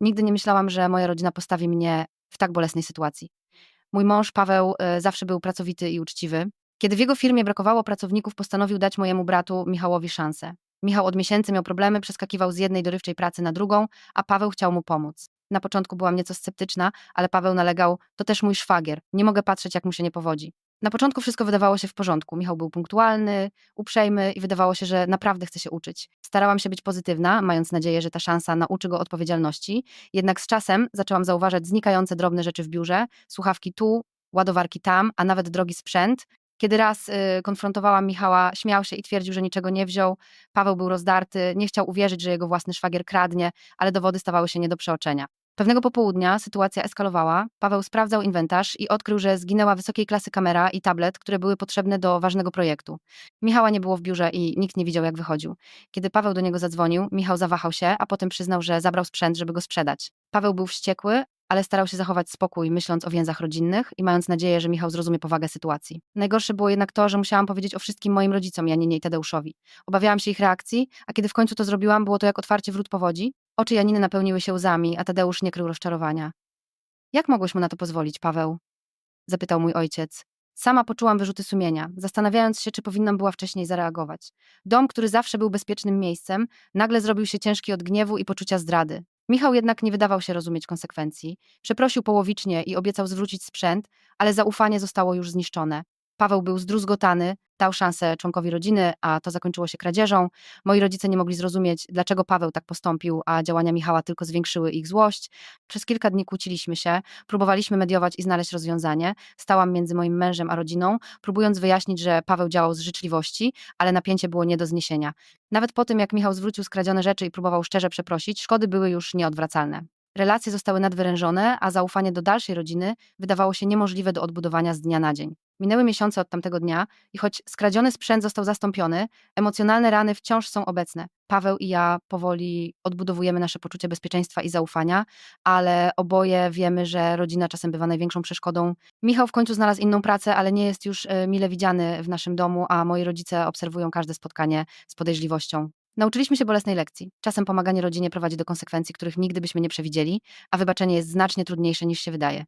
Nigdy nie myślałam, że moja rodzina postawi mnie w tak bolesnej sytuacji. Mój mąż Paweł e, zawsze był pracowity i uczciwy. Kiedy w jego firmie brakowało pracowników, postanowił dać mojemu bratu Michałowi szansę. Michał od miesięcy miał problemy, przeskakiwał z jednej dorywczej pracy na drugą, a Paweł chciał mu pomóc. Na początku byłam nieco sceptyczna, ale Paweł nalegał: To też mój szwagier, nie mogę patrzeć, jak mu się nie powodzi. Na początku wszystko wydawało się w porządku. Michał był punktualny, uprzejmy i wydawało się, że naprawdę chce się uczyć. Starałam się być pozytywna, mając nadzieję, że ta szansa nauczy go odpowiedzialności. Jednak z czasem zaczęłam zauważać znikające drobne rzeczy w biurze, słuchawki tu, ładowarki tam, a nawet drogi sprzęt. Kiedy raz y, konfrontowałam Michała, śmiał się i twierdził, że niczego nie wziął. Paweł był rozdarty, nie chciał uwierzyć, że jego własny szwagier kradnie, ale dowody stawały się nie do przeoczenia. Pewnego popołudnia sytuacja eskalowała. Paweł sprawdzał inwentarz i odkrył, że zginęła wysokiej klasy kamera i tablet, które były potrzebne do ważnego projektu. Michała nie było w biurze i nikt nie widział, jak wychodził. Kiedy Paweł do niego zadzwonił, Michał zawahał się, a potem przyznał, że zabrał sprzęt, żeby go sprzedać. Paweł był wściekły, ale starał się zachować spokój, myśląc o więzach rodzinnych i mając nadzieję, że Michał zrozumie powagę sytuacji. Najgorsze było jednak to, że musiałam powiedzieć o wszystkim moim rodzicom, Janinie i Tadeuszowi. Obawiałam się ich reakcji, a kiedy w końcu to zrobiłam, było to jak otwarcie wrót powodzi. Oczy Janiny napełniły się łzami, a Tadeusz nie krył rozczarowania. Jak mogłeś mu na to pozwolić, Paweł? Zapytał mój ojciec. Sama poczułam wyrzuty sumienia, zastanawiając się, czy powinnam była wcześniej zareagować. Dom, który zawsze był bezpiecznym miejscem, nagle zrobił się ciężki od gniewu i poczucia zdrady. Michał jednak nie wydawał się rozumieć konsekwencji. Przeprosił połowicznie i obiecał zwrócić sprzęt, ale zaufanie zostało już zniszczone. Paweł był zdruzgotany, dał szansę członkowi rodziny, a to zakończyło się kradzieżą. Moi rodzice nie mogli zrozumieć, dlaczego Paweł tak postąpił, a działania Michała tylko zwiększyły ich złość. Przez kilka dni kłóciliśmy się, próbowaliśmy mediować i znaleźć rozwiązanie. Stałam między moim mężem a rodziną, próbując wyjaśnić, że Paweł działał z życzliwości, ale napięcie było nie do zniesienia. Nawet po tym, jak Michał zwrócił skradzione rzeczy i próbował szczerze przeprosić, szkody były już nieodwracalne. Relacje zostały nadwyrężone, a zaufanie do dalszej rodziny wydawało się niemożliwe do odbudowania z dnia na dzień. Minęły miesiące od tamtego dnia i choć skradziony sprzęt został zastąpiony, emocjonalne rany wciąż są obecne. Paweł i ja powoli odbudowujemy nasze poczucie bezpieczeństwa i zaufania, ale oboje wiemy, że rodzina czasem bywa największą przeszkodą. Michał w końcu znalazł inną pracę, ale nie jest już e, mile widziany w naszym domu, a moi rodzice obserwują każde spotkanie z podejrzliwością. Nauczyliśmy się bolesnej lekcji. Czasem pomaganie rodzinie prowadzi do konsekwencji, których nigdy byśmy nie przewidzieli, a wybaczenie jest znacznie trudniejsze niż się wydaje.